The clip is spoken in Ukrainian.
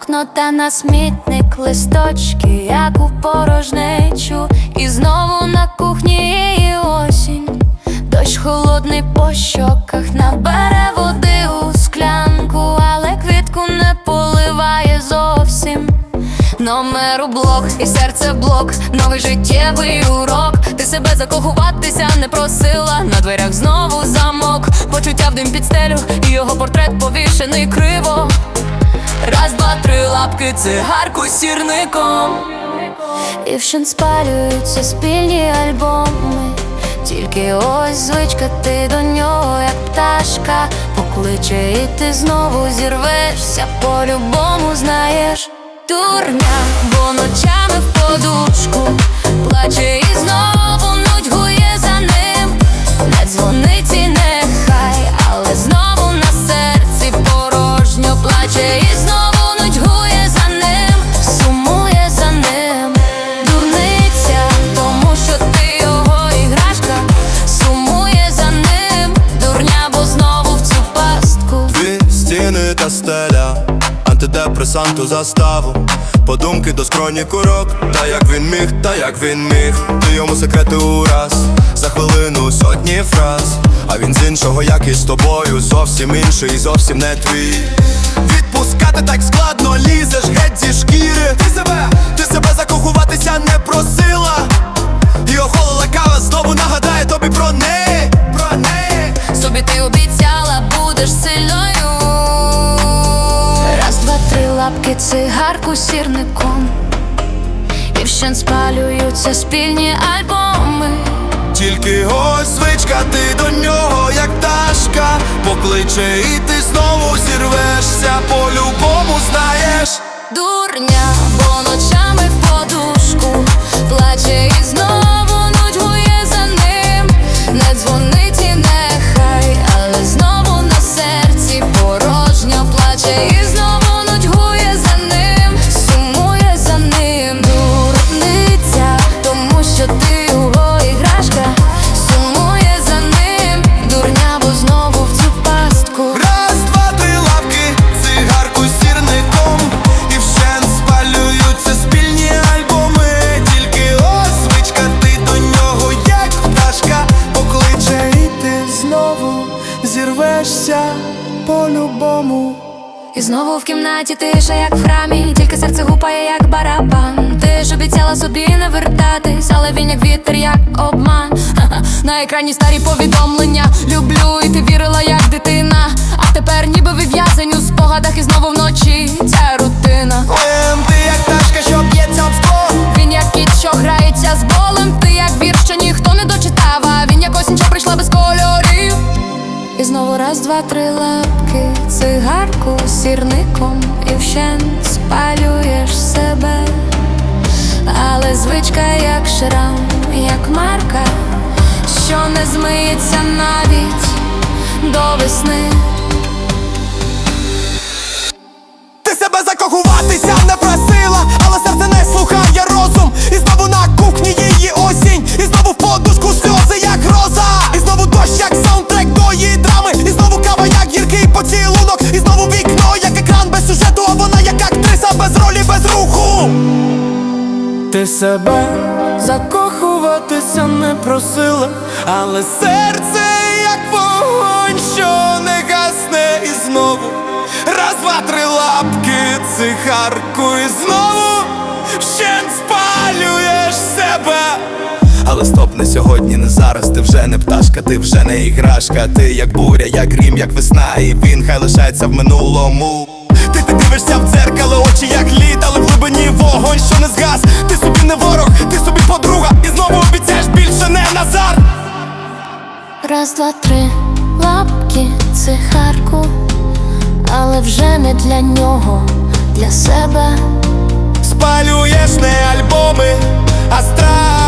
Мокнота на смітник, листочки, як у порожнечу, і знову на кухні її осінь, дощ холодний по щоках набере води у склянку, але квітку не поливає зовсім. Номер у блок і серце блок, новий життєвий урок. Ти себе закохуватися не просила. На дверях знову замок, почуття в дим під стелю, і його портрет повішений криво. Три лапки, цигарку з сірником. І вщен спалюються спільні альбоми. Тільки ось звичка, ти до нього, як пташка, покличе, і ти знову зірвешся, по-любому знаєш. Дурня, бо ночами в подушку плаче і знову та антидепресанту заставу, подумки до скроні курок, та як він міг, та як він міг, ти йому секрети ураз, за хвилину сотні фраз, а він з іншого, як і з тобою, зовсім інший, зовсім не твій. Відпускати так складно, лізеш геть зі шкіри. Ти себе, ти себе закохуватися не просила. І охолола кава знову нагадає тобі про неї, про неї. Собі ти обіцяла, будеш сильною. Три цигарку сірником. І вщен спалюються спільні альбоми. Тільки ось звичка, ти до нього, як ташка, Покличе і ти знову зірвешся, по-любому знаєш Дурня, по-любому І знову в кімнаті тиша, як в храмі, тільки серце гупає, як барабан. Ти ж обіцяла собі не вертатись, але він як вітер, як обман. На екрані старі повідомлення. Люблю, і ти вірила, як дитина. А тепер ніби ви в'язень у спогадах, і знову вночі ця рутина. Ем, ти як пташка, що б'ється об скло Він як кіт, що грається з болем. Ти як вір, що ніхто не дочитав. А він як осінь, що прийшла без кольорів. І знову раз, два, три лапки, цигарку сірником і вщент спалюєш себе. Але звичка, як шрам, як марка, що не змиється навіть до весни. Ти себе закохуватися не просила, але серце як вогонь, що не гасне і знову. Раз, два, три лапки, цигарку і знову вщен спалюєш себе. Але стоп, не сьогодні, не зараз, ти вже не пташка, ти вже не іграшка, ти як буря, як грім, як весна, і він хай лишається в минулому. Ти, ти дивишся в дзеркало, очі як лід, але в глибині вогонь, що не згас. Ти собі не ворог, ти собі подруга, і знову обіцяєш більше не назад. Раз, два, три лапки, цигарку, але вже не для нього, для себе. Спалюєш не альбоми, а страх